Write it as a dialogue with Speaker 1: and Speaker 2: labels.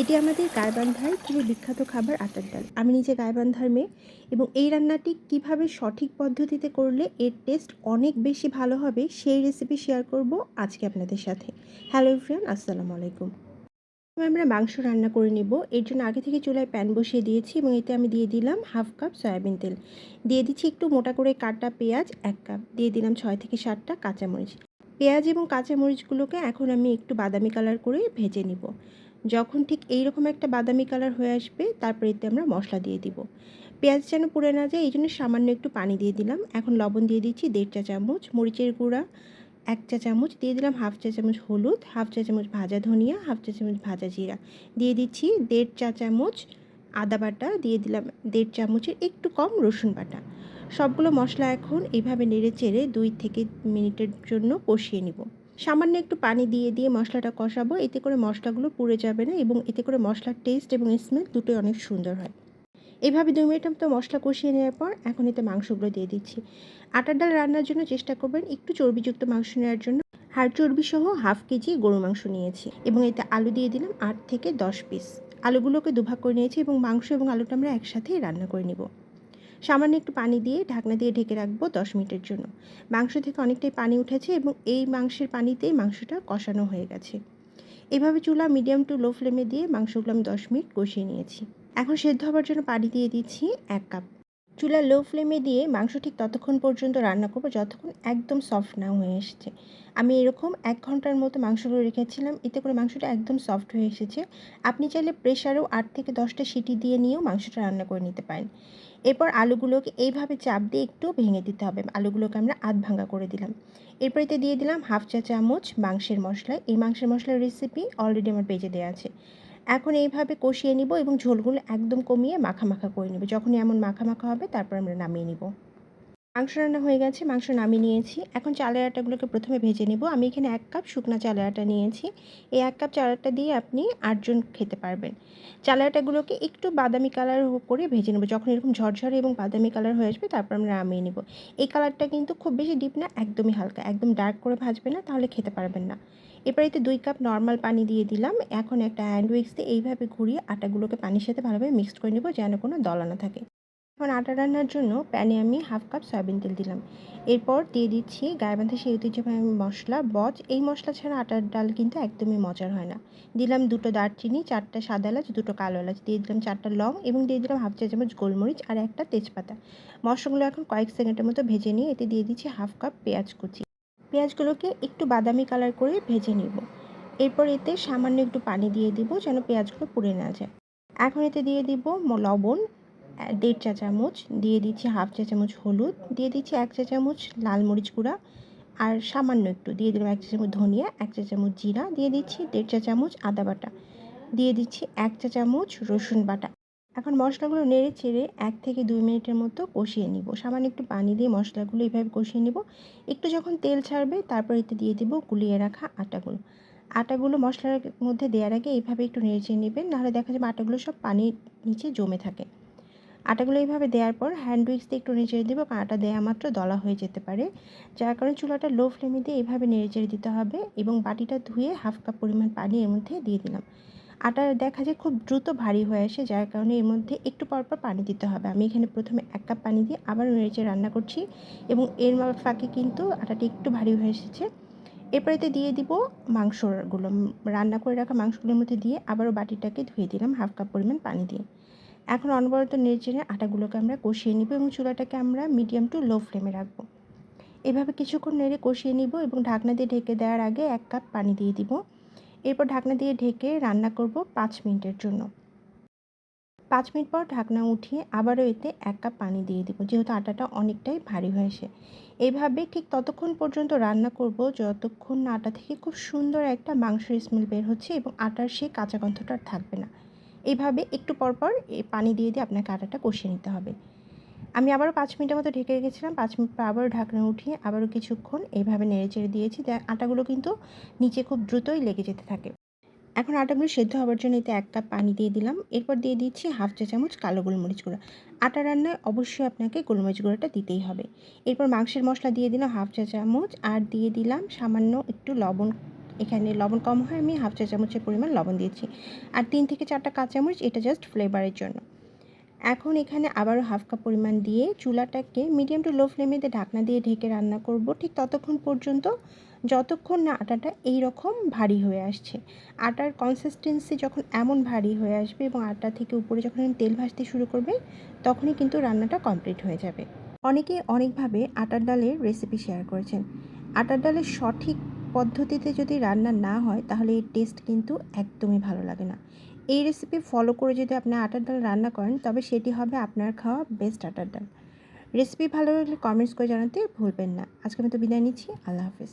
Speaker 1: এটি আমাদের গাইবান্ধার খুবই বিখ্যাত খাবার আটার ডাল। আমি নিজে গাইবান্ধার মেয়ে এবং এই রান্নাটি কীভাবে সঠিক পদ্ধতিতে করলে এর টেস্ট অনেক বেশি ভালো হবে সেই রেসিপি শেয়ার করব আজকে আপনাদের সাথে। হ্যালো ফ্রেন্ড আসসালামু আলাইকুম। আমরা মাংস রান্না করে নেব। এর জন্য আগে থেকে চুলায় প্যান বসিয়ে দিয়েছি এবং এতে আমি দিয়ে দিলাম হাফ কাপ সয়াবিন তেল। দিয়ে দিচ্ছি একটু মোটা করে কাটা পেঁয়াজ, এক কাপ। দিয়ে দিলাম ছয় থেকে সাতটা কাঁচামরিচ। পেঁয়াজ এবং কাঁচামরিচগুলোকে এখন আমি একটু বাদামি কালার করে ভেজে নিব। যখন ঠিক এই রকম একটা বাদামি কালার হয়ে আসবে, তারপর এতে আমরা মশলা দিয়ে দিব। পেঁয়াজ যেন পুড়ে না যায় এই জন্য সামান্য একটু পানি দিয়ে দিলাম। এখন লবণ দিয়ে দিচ্ছি দেড় চা চামচ মরিচের গুঁড়া, এক চা চামচ দিয়ে দিলাম হাফ চা চামচ হলুদ, হাফ চা চামচ ভাজা ধনিয়া, হাফ চা চামচ ভাজা জিরা। দিয়ে দিচ্ছি দেড় চা চামচ আদা বাটা, দিয়ে দিলাম দেড় চামচের একটু কম রসুন বাটা। সবগুলো মশলা এখন এইভাবে নেড়ে চেড়ে দুই থেকে মিনিটের জন্য কষিয়ে নিব। সামান্য একটু পানি দিয়ে দিয়ে মশলাটা কষাবো। এতে করে মশলাগুলো পুড়ে যাবে না এবং এতে করে মশলার টেস্ট এবং স্মেল দুটোই অনেক সুন্দর হয়। এইভাবে দু মিনিট মতো মশলা কষিয়ে নেওয়ার পর এখন এতে মাংসগুলো দিয়ে দিচ্ছি। আটার ডাল রান্নার জন্য চেষ্টা করবেন একটু চর্বিযুক্ত মাংস নেওয়ার জন্য। হাড় চর্বি সহ হাফ কেজি গরু মাংস নিয়েছি এবং এতে আলু দিয়ে দিলাম আট থেকে দশ পিস আলুগুলোকে দুভাগ করে নিয়েছি এবং মাংস এবং আলুটা আমরা একসাথেই রান্না করে নিব। সামান্য একটু পানি দিয়ে ঢাকনা দিয়ে ঢেকে রাখব দশ মিনিটের জন্য। মাংস থেকে অনেকটাই পানি উঠেছে এবং এই মাংসের পানিতেই মাংসটা কষানো হয়ে গেছে। এভাবে চুলা মিডিয়াম টু লো ফ্লেমে দিয়ে মাংসগুলো আমি দশ মিনিট কষিয়ে নিয়েছি। এখন সেদ্ধ হওয়ার জন্য পানি দিয়ে দিচ্ছি এক কাপ। চুলা লো ফ্লেমে দিয়ে মাংস ঠিক ততক্ষণ পর্যন্ত রান্না করব যতক্ষণ একদম সফট না হয়ে এসেছে। আমি এরকম এক ঘণ্টার মতো মাংসগুলো রেখেছিলাম, এতে করে মাংসটা একদম সফট হয়ে এসেছে। আপনি চাইলে প্রেশারেও আট থেকে দশটা সিটি দিয়ে নিয়েও মাংসটা রান্না করে নিতে পারেন। এরপর আলুগুলোকে এইভাবে চাপ দিয়ে একটু ভেঙে দিতে হবে। আলুগুলোকে আমরা আধ ভাঙা করে দিলাম। এরপর এতে দিয়ে দিলাম হাফ চা চামচ মাংসের মশলা। এই মাংসের মশলার রেসিপি অলরেডি আমার পেজে দেওয়া আছে। এখন এইভাবে কষিয়ে নিব এবং ঝোলগুলো একদম কমিয়ে মাখা মাখা করে নেব। যখনই এমন মাখা মাখা হবে, তারপর আমরা নামিয়ে নিব। মাংস রান্না হয়ে গেছে, মাংস নামিয়ে নিয়েছি। এখন চালের আটাগুলোকে প্রথমে ভেজে নেব। আমি এখানে এক কাপ শুকনা চালের আটা নিয়েছি। এই এক কাপ চালের আটা দিয়ে আপনি আটজন খেতে পারবেন। চালের আটাগুলোকে একটু বাদামি কালার করে ভেজে নেব। যখন এরকম ঝরঝরে এবং বাদামি কালার হয়ে আসবে, তারপর আমরা নামিয়ে নেব। এই কালারটা কিন্তু খুব বেশি ডিপ না, একদমই হালকা। একদম ডার্ক করে ভাজবে না, তাহলে খেতে পারবেন না। এরপর এতে দুই কাপ নর্মাল পানি দিয়ে দিলাম। এখন একটা হ্যান্ড উইক্স দিয়ে এইভাবে ঘুরিয়ে আটাগুলোকে পানির সাথে ভালোভাবে মিক্সড করে নেব, যেন কোনো দলা না থাকে। এখন আটা রান্নার জন্য প্যানে আমি হাফ কাপ সয়াবিন তেল দিলাম। এরপর দিয়ে দিচ্ছি গায়ে বাঁধা সেই ঐতিহ্যবাহী মশলা, বজ। এই মশলা ছাড়া আটার ডাল কিন্তু একদমই মজার হয় না। দিলাম দুটো দারচিনি, চারটা সাদা এলাচ, দুটো কালো এলাচ। দিয়ে দিলাম চারটা লং এবং দিয়ে দিলাম হাফ চা চামচ গোলমরিচ আর একটা তেজপাতা। মশলাগুলো এখন কয়েক সেকেন্ডের মতো ভেজে নিয়ে এতে দিয়ে দিচ্ছি হাফ কাপ পেঁয়াজ কুচি। পেঁয়াজগুলোকে একটু বাদামি কালার করে ভেজে নিব। এরপর এতে সামান্য একটু পানি দিয়ে দিব যেন পেঁয়াজগুলো পুড়ে না যায়। এখন এতে দিয়ে দিব লবণ দেড় চা চামচ, দিয়ে দিচ্ছি হাফ চা চামচ হলুদ, দিয়ে দিচ্ছি এক চা চামচ লাল মরিচ গুঁড়া, আর সামান্য একটু, দিয়ে দিলাম এক চা চামচ ধনিয়া, এক চা চামচ জিরা, দিয়ে দিচ্ছি দেড় চা চামচ আদা বাটা, দিয়ে দিচ্ছি এক চা চামচ রসুন বাটা। এখন মশলাগুলো নেড়ে চেড়ে এক থেকে দুই মিনিটের মতো কষিয়ে নিব। সামান্য একটু পানি দিয়ে মশলাগুলো এইভাবে কষিয়ে নিব। একটু যখন তেল ছাড়বে, তারপর এতে দিয়ে দেবো গুলিয়ে রাখা আটাগুলো। আটাগুলো মশলার মধ্যে দেওয়ার আগে এইভাবে একটু নেড়ে চেড়ে নেবেন, নাহলে দেখা যাবে আটাগুলো সব পানির নিচে জমে থাকে। আটাগুলো এইভাবে দেওয়ার পর হ্যান্ড উইক্স দিয়ে একটু নেড়ে দেবো, কারণ আটা দেওয়া মাত্র দলা হয়ে যেতে পারে। যার কারণে চুলাটা লো ফ্লেমে দিয়ে এইভাবে নেড়ে চেড়ে দিতে হবে এবং বাটিটা ধুয়ে হাফ কাপ পরিমাণ পানি এর মধ্যে দিয়ে দিলাম। আটা দেখা যায় খুব দ্রুত ভারী হয়ে আসে, যার কারণে এর মধ্যে একটু পরপর পানি দিতে হবে। আমি এখানে প্রথমে এক কাপ পানি দিয়ে আবার নেড়েচে রান্না করছি এবং এর ফাঁকে কিন্তু আটাটি একটু ভারী হয়ে এসেছে। এরপর এতে দিয়ে দিব মাংসগুলো। রান্না করে রাখা মাংসগুলোর মধ্যে দিয়ে আবারও বাটিটাকে ধুয়ে দিলাম হাফ কাপ পরিমাণ পানি দিয়ে। এখন অনবরত নেড়ে আটাগুলোকে আমরা কষিয়ে নিব এবং চুলাটাকে আমরা মিডিয়াম টু লো ফ্লেমে রাখব। এভাবে কিছুক্ষণ নেড়ে কষিয়ে নিব এবং ঢাকনা দিয়ে ঢেকে দেওয়ার আগে এক কাপ পানি দিয়ে দিব। এরপর ঢাকনা দিয়ে ঢেকে রান্না করব পাঁচ মিনিটের জন্য। পাঁচ মিনিট পর ঢাকনা উঠিয়ে আবারও এতে এক কাপ পানি দিয়ে দিব, যেহেতু আটাটা অনেকটাই ভারী হয়েছে এইভাবে ঠিক ততক্ষণ পর্যন্ত রান্না করব যতক্ষণ না আটা থেকে খুব সুন্দর একটা মাংসের স্মেল বের হচ্ছে এবং আটার সেই কাঁচা গন্ধটা থাকবে না। এইভাবে একটু পরপর পানি দিয়ে দিয়ে আপনাকে আটাটা কষিয়ে নিতে হবে। আমি আবারও পাঁচ মিনিটের মতো ঢেকে রেখেছিলাম, পাঁচ মিনিট পর আবারও ঢাকনা উঠিয়ে আবারও কিছুক্ষণ এইভাবে নেড়ে চেড়ে দিয়েছি। আটাগুলো কিন্তু নিচে খুব দ্রুতই লেগে যেতে থাকে। এখন আটাগুলো সেদ্ধ হওয়ার জন্য এতে এক কাপ পানি দিয়ে দিলাম। এরপর দিয়ে দিচ্ছি হাফ চা চামচ কালো গোলমরিচ গুঁড়া। আটা রান্নায় অবশ্যই আপনাকে গোলমরিচ গুঁড়োটা দিতেই হবে। এরপর মাংসের মশলা দিয়ে দিলাম হাফ চা চামচ আর দিয়ে দিলাম সামান্য একটু লবণ এখানে লবণ কম হয়, আমি হাফ চা চামচের পরিমাণ লবণ দিয়েছি। আর তিন থেকে চারটা কাঁচামরিচ, এটা জাস্ট ফ্লেভারের জন্য। এখন এখানে আবারও হাফ কাপ পরিমাণ দিয়ে চুলাটাকে মিডিয়াম টু লো ফ্লেমে দিয়ে ঢাকনা দিয়ে ঢেকে রান্না করব। ঠিক ততক্ষণ পর্যন্ত, যতক্ষণ না আটাটা এই রকম ভারী হয়ে আসছে। আটার কনসিস্টেন্সি যখন এমন ভারী হয়ে আসবে এবং আটা থেকে উপরে যখন তেল ভাসতে শুরু করবে, তখনই কিন্তু রান্নাটা কমপ্লিট হয়ে যাবে। অনেকে অনেকভাবে আটার ডালের রেসিপি শেয়ার করেছেন। আটার ডালের সঠিক পদ্ধতিতে যদি রান্না না হয়, তাহলে এর টেস্ট কিন্তু একদমই ভালো লাগে না। এই রেসিপি ফলো করে যদি আপনি আটার ডাল রান্না করেন, তবে সেটি হবে আপনার খাওয়া বেস্ট আটার ডাল। রেসিপি ভালো লাগলে কমেন্টস করে জানাতে ভুলবেন না। আজকে আমি তো বিদায় নিচ্ছি। আল্লাহ হাফিজ।